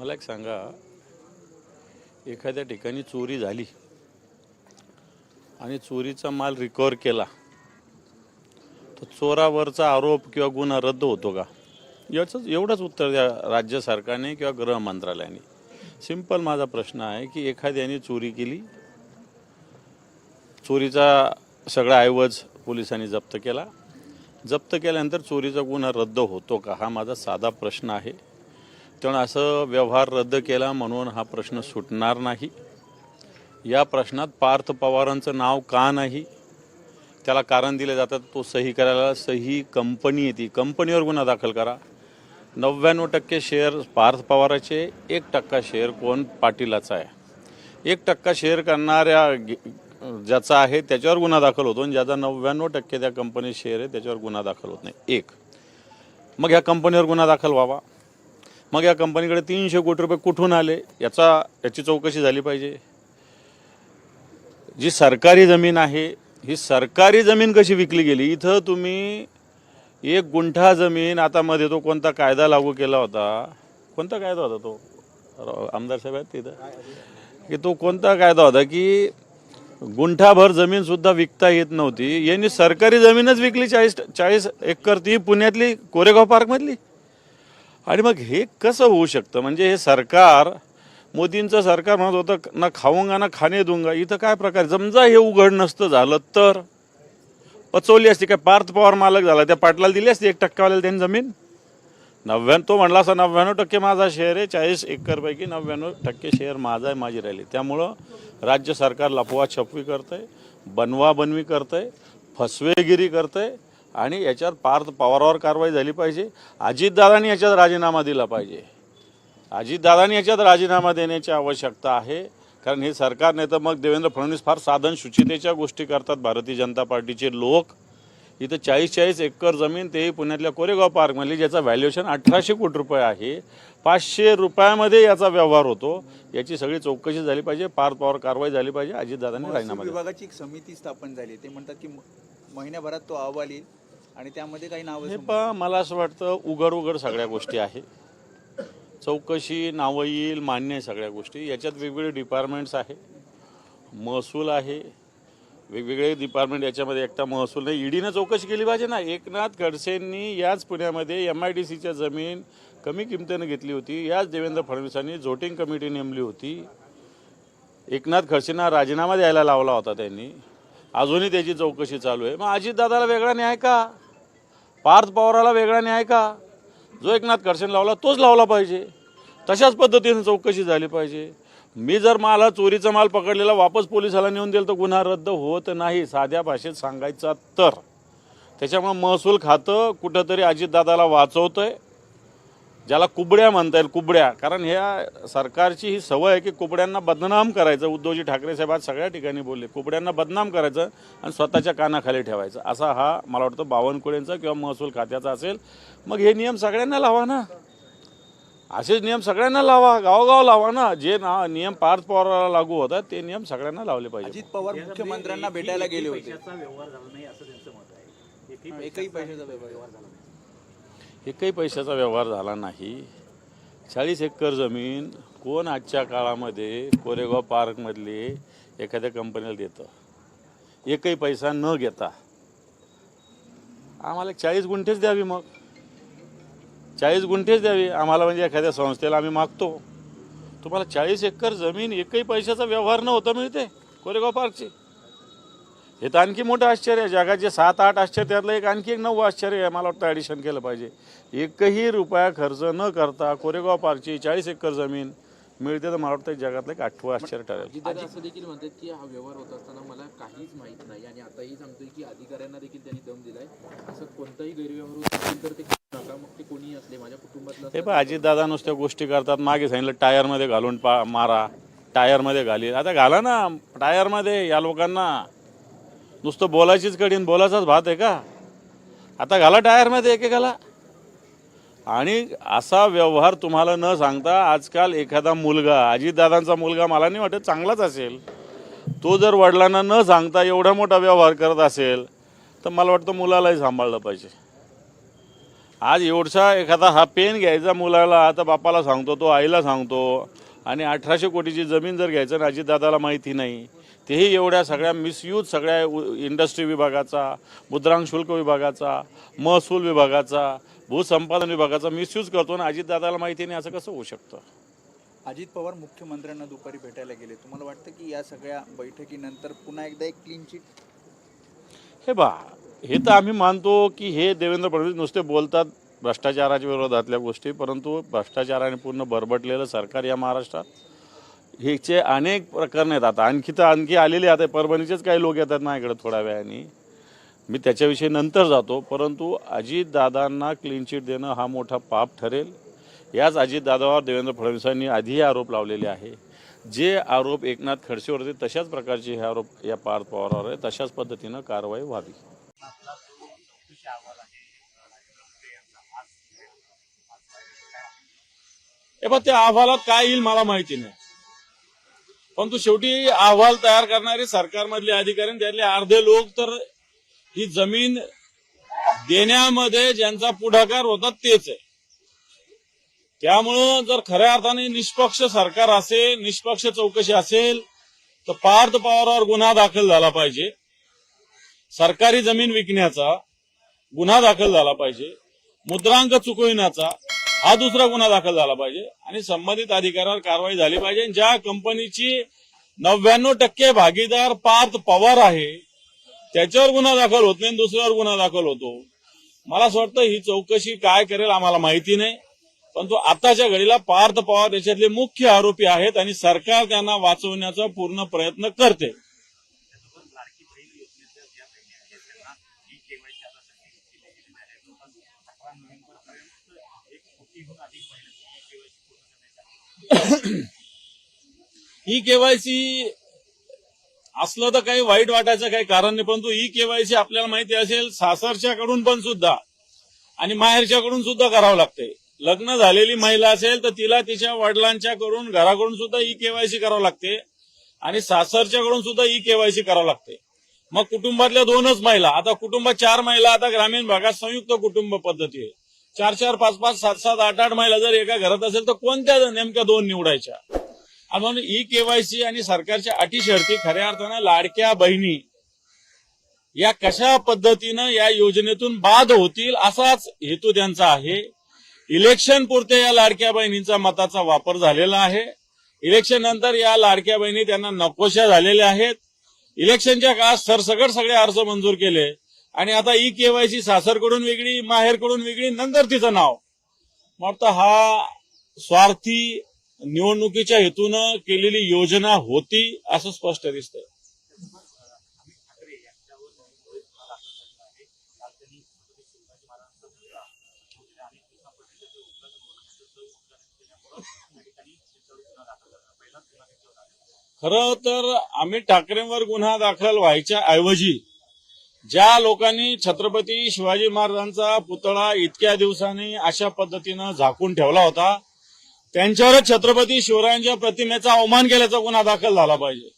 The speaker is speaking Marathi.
मला एक सांगा एखाद्या ठिकाणी चोरी झाली आणि चोरीचा माल रिकवर केला तर चोरावरचा आरोप किंवा गुन्हा रद्द होतो का? याचंच एवढंच उत्तर द्या राज्य सरकारने किंवा गृह मंत्रालयाने. सिंपल माझा प्रश्न आहे की एखाद्याने चोरी केली चोरीचा सगळा ऐवज पोलिसांनी जप्त केला जप्त केल्यानंतर चोरीचा गुन्हा रद्द होतो का? हा माझा साधा प्रश्न आहे. तेव्हा असं व्यवहार रद्द केला म्हणून हा प्रश्न सुटणार नाही. या प्रश्नात पार्थ पवारांचं नाव का नाही? त्याला कारण दिले जातात तो सही करायला सही कंपनी येते कंपनीवर गुन्हा दाखल करा. नव्याण्णव टक्के शेअर पार्थ पवाराचे एक टक्का शेअर कोण? पाटीलाचा आहे. एक टक्का शेअर करणाऱ्या ज्याचा आहे त्याच्यावर गुन्हा दाखल होतो. आणि ज्याचा नव्याण्णव टक्के त्या कंपनीत शेअर आहे त्याच्यावर गुन्हा दाखल होत नाही. एक. मग ह्या कंपनीवर गुन्हा दाखल व्हावा. मग या कंपनीकडे तीनशे कोटी रुपये कुठून आले? याचा याची चौकशी झाली पाहिजे. जी सरकारी जमीन आहे ही सरकारी जमीन कशी विकली गेली? इथं तुम्ही एक गुंठा जमीन आता मध्ये तो कोणता कायदा लागू केला होता? कोणता कायदा होता तो? आमदार साहेब आहेत तिथं. की तो कोणता कायदा होता की गुंठाभर जमीन सुद्धा विकता येत नव्हती? यांनी सरकारी जमीनच विकली चाळीस चाळीस एकर ती पुण्यातली कोरेगाव पार्कमधली? आणि मग हे कसं होऊ शकतं? म्हणजे हे सरकार मोदींचं सरकार म्हणत होतं ना खाऊंगा ना खाणे दूंगा. इथं काय प्रकार? समजा हे उघड नसतं झालं तर? पचवली असती काय? पार्थ पवार मालक झाला. त्या पाटलाला दिली असती एक टक्कावाल्याला त्यांनी जमीन? नव्याण्णव तो म्हणला असा नव्याण्णव टक्के माझा शेअर आहे चाळीस एकरपैकी नव्याण्णव टक्के शेअर माझा आहे माझी राहिली त्यामुळं राज्य सरकार लपवा छपवी करतंय बनवा बनवी करतंय फसवेगिरी करतंय आणि याच्यावर पार्थ पवारावर कारवाई झाली पाहिजे. अजितदादांनी याच्यात राजीनामा दिला पाहिजे. अजितदादांनी याच्यात राजीनामा देण्याची आवश्यकता आहे. कारण हे सरकार नाही तर मग देवेंद्र फडणवीस फार साधन शुचितेच्या गोष्टी करतात. भारतीय जनता पार्टीचे लोक. इथं चाळीस चाळीस एकर जमीन तेही पुण्यातल्या कोरेगाव पार्कमधली ज्याचं व्हॅल्युएशन अठराशे कोटी रुपये आहे. पाचशे रुपयामध्ये याचा व्यवहार होतो. याची सगळी चौकशी झाली पाहिजे. पार पॉवर कारवाई झाली पाहिजे. अजितदादांनी राजीनामा विभागाची एक समिती स्थापन झाली ते म्हणतात की म- महिन्याभरात तो अहवाल येईल. आणि त्यामध्ये काही नावं हे पहा मला असं वाटतं उघड उघड सगळ्या गोष्टी आहे चौकशी नावं येईल मान्य आहे सगळ्या गोष्टी. याच्यात वेगवेगळे डिपार्टमेंट्स आहे महसूल आहे. वेगवेगळे डिपार्टमेंट याच्यामध्ये एकटा महसूल नाही. ईडीनं चौकशी केली पाहिजे ना. एकनाथ खडसेंनी याच पुण्यामध्ये एम आय डी सीच्या जमीन कमी किमतीनं घेतली होती. याच देवेंद्र फडणवीसांनी झोटिंग कमिटी नेमली होती. एकनाथ खडसेंना राजीनामा द्यायला लावला होता त्यांनी. अजूनही त्याची चौकशी चालू आहे. मग अजितदादाला वेगळा न्याय का? पार्थ पवाराला वेगळा न्याय का? जो एकनाथ खडसेन लावला तोच लावला पाहिजे. तशाच पद्धतीने चौकशी झाली पाहिजे. मी जर मला चोरीचा माल पकडलेला वापस पोलिसाला नेऊन दिलं तर गुन्हा रद्द होत नाही. साध्या भाषेत सांगायचा तर. त्याच्यामुळं महसूल खातं कुठंतरी अजितदादाला वाचवतंय. ज्याला कुबड्या म्हणता येईल कुबड्या. कारण ह्या सरकारची ही सवय आहे की कुबड्यांना बदनाम करायचं. उद्धवजी ठाकरे साहेब आज सगळ्या ठिकाणी बोलले कुबड्यांना बदनाम करायचं आणि स्वतःच्या कानाखाली ठेवायचं. असा हा मला वाटतं बावनकुळेंचा किंवा महसूल खात्याचा असेल. मग हे नियम सगळ्यांना लावा ना. असेच नियम सगळ्यांना लावा गावोगाव लावा ना. जे ना नियम पार्थ पवाराला लागू होतात ते नियम सगळ्यांना लावले पाहिजे. अजित पवार मुख्यमंत्र्यांना भेटायला गेले होते. पैशाचा व्यवहार झाला नाही असं त्यांचं मत आहे. एकही एकही पैशाचा व्यवहार झाला नाही एकही पैशाचा व्यवहार झाला नाही. चाळीस एकर जमीन कोण आजच्या काळामध्ये कोरेगाव पार्कमधले एखाद्या कंपनीला देतं? एकही पैसा न घेता. आम्हाला चाळीस गुंठेच द्यावी मग. चाळीस गुंठेच द्यावी. आम्हाला म्हणजे एखाद्या संस्थेला आम्ही मागतो. तुम्हाला चाळीस एकर जमीन एकही पैशाचा व्यवहार न होता मिळते कोरेगाव पार्कची. हे तर आणखी मोठं आश्चर्य आहे. जगाचे सात आठ आश्चर्य त्यातलं एक आणखी एक नवं आश्चर्य आहे. मला वाटतं ॲडिशन केलं पाहिजे. एकही रुपया खर्च न करता कोरेगाव पार्कची चाळीस एकर जमीन मिळते तर मला वाटतं जगातलं एक आठवं आश्चर्य ठरेल. असं देखील म्हणतात की हा व्यवहार होत असताना मला काहीच माहीत नाही आणि आताही सांगतोय की अधिकाऱ्यांना देखील त्यांनी दम दिलाय. असं कोणताही गैरव्यवहार होत असेल तर ते करू नका. मग ते कोणीही असले माझ्या कुटुंबातलं हे असलं पण अजितदादा नुसत्या गोष्टी करतात. मागे सांगितलं टायरमध्ये घालून पा मारा टायरमध्ये घाली आता घाला ना टायरमध्ये या लोकांना. नुसतं बोलायचीच कडीन बोलायचाच भात आहे का? आता घाला टायरमध्ये एकेकाला. आणि असा व्यवहार तुम्हाला न सांगता आजकाल एखादा मुलगा अजितदादांचा मुलगा मला नाही वाटत चांगलाच असेल. तो जर वडिलांना न सांगता एवढा मोठा व्यवहार करत असेल तर मला वाटतं मुलालाही सांभाळलं पाहिजे. आज एवढसा एखादा हा पेन घ्यायचा मुलाला आता बापाला सांगतो तो आईला सांगतो. आणि अठराशे कोटीची जमीन जर घ्यायचं ना अजितदादाला माहिती नाही तेही एवढ्या सगळ्या मिसयूज सगळ्या इंडस्ट्री विभागाचा मुद्रांक शुल्क विभागाचा महसूल विभागाचा भूसंपादन विभागाचा मिसयूज करतो ना अजितदादाला माहिती नाही असं कसं होऊ शकतं? अजित पवार मुख्यमंत्र्यांना दुपारी भेटायला गेले. तुम्हाला वाटतं की या सगळ्या बैठकीनंतर पुन्हा एकदा एक क्लीन चिट हे बा हे तर आम्ही मानतो की हे देवेंद्र फडणवीस नुसते बोलतात भ्रष्टाचाराच्या विरोधातल्या गोष्टी परंतु भ्रष्टाचाराने पूर्ण बरबटलेलं सरकार या महाराष्ट्रात. ह्याचे अनेक प्रकरण आहेत आता. आणखी तर आणखी आलेले आता परभणीचेच काही लोक येतात ना इकडे थोड्या वेळाने. मी त्याच्याविषयी नंतर जातो. परंतु अजितदादांना क्लीन चिट देणं हा मोठा पाप ठरेल. याच अजितदादावर देवेंद्र फडणवीसांनी आधीही आरोप लावलेले आहे. जे आरोप एकनाथ खडसेवर होते तशाच प्रकारचे हे आरोप या पार्थ पवारावर आहे तशाच पद्धतीनं कारवाई व्हावी. हे पण त्या अहवालात काय येईल मला माहिती नाही. परंतु शेवटी अहवाल तयार करणारे सरकारमधले अधिकारी त्यातले अर्धे लोक तर ही जमीन देण्यामध्ये ज्यांचा पुढाकार होता तेच आहे. त्यामुळं जर खऱ्या अर्थाने निष्पक्ष सरकार असेल निष्पक्ष चौकशी असेल तर पार्थ पवारावर गुन्हा दाखल झाला पाहिजे. सरकारी जमीन विकण्याचा गुन्हा दाखल झाला पाहिजे. मुद्रांक चुकविण्याचा हा दुसरा गुन्हा दाखल झाला पाहिजे. आणि संबंधित अधिकाऱ्यावर कारवाई झाली पाहिजे. ज्या कंपनीची नव्याण्णव टक्के भागीदार पार्थ पवार आहे त्याच्यावर गुन्हा दाखल होत नाही आणि दुसऱ्यावर गुन्हा दाखल होतो. मला असं वाटतं ही चौकशी काय करेल आम्हाला माहिती नाही. परंतु आताच्या घडीला पार्थ पवार याच्यातले मुख्य आरोपी आहेत आणि सरकार त्यांना वाचवण्याचा पूर्ण प्रयत्न करते लाडकी बहीण योजनेच्या ज्या बहिणी आहेत त्यांना ई केवायसी आता सगळी केली गेलेली आहे जवळपास अकरा नोव्हेंबर ही केवायसी असलं तर काही वाईट वाटायचं काही कारण नाही परंतु ही केवायसी आपल्याला माहिती असेल सासरच्याकडून पण सुद्धा आणि माहेरच्याकडून सुद्धा करावं लागते. लग्न झालेली महिला असेल तर तिला तिच्या वडिलांच्याकडून घराकडून सुद्धा ई केवायसी करावं लागते आणि सासरच्याकडून सुद्धा ई केवायसी करावं लागते. मग कुटुंबातल्या दोनच महिला आता कुटुंबात चार महिला आता ग्रामीण भागात संयुक्त कुटुंब पद्धती आहे. चार चार पाच पाच सात सात आठ आठ महिला जर एका घरात असेल तर कोणत्या नेमक्या दोन निवडायच्या? आणि म्हणून ई केवायसी आणि सरकारच्या अटी शर्ती खऱ्या अर्थानं लाडक्या बहिणी या कशा पद्धतीनं या योजनेतून बाद होतील असाच हेतू त्यांचा आहे. इलेक्शन पुरते या लाडक्या बहिणींचा मताचा वापर झालेला आहे. इलेक्शन नंतर या लाडक्या बहिणी त्यांना नकोशा झालेल्या आहेत. इलेक्शनच्या काळात सरसकट सगळे अर्ज मंजूर केले. आणि आता ई केवायसी सासरकडून वेगळी माहेरकडून वेगळी नंतर तिचं नाव. मग हा स्वार्थी निवडणुकीच्या हेतूनं केलेली योजना होती असं स्पष्ट दिसतंय. खरं तर आम्ही ठाकरेंवर गुन्हा दाखल व्हायच्या ऐवजी ज्या लोकांनी छत्रपती शिवाजी महाराजांचा पुतळा इतक्या दिवसांनी अशा पद्धतीनं झाकून ठेवला होता त्यांच्यावरच छत्रपती शिवरायांच्या प्रतिमेचा अवमान केल्याचा गुन्हा दाखल झाला पाहिजे.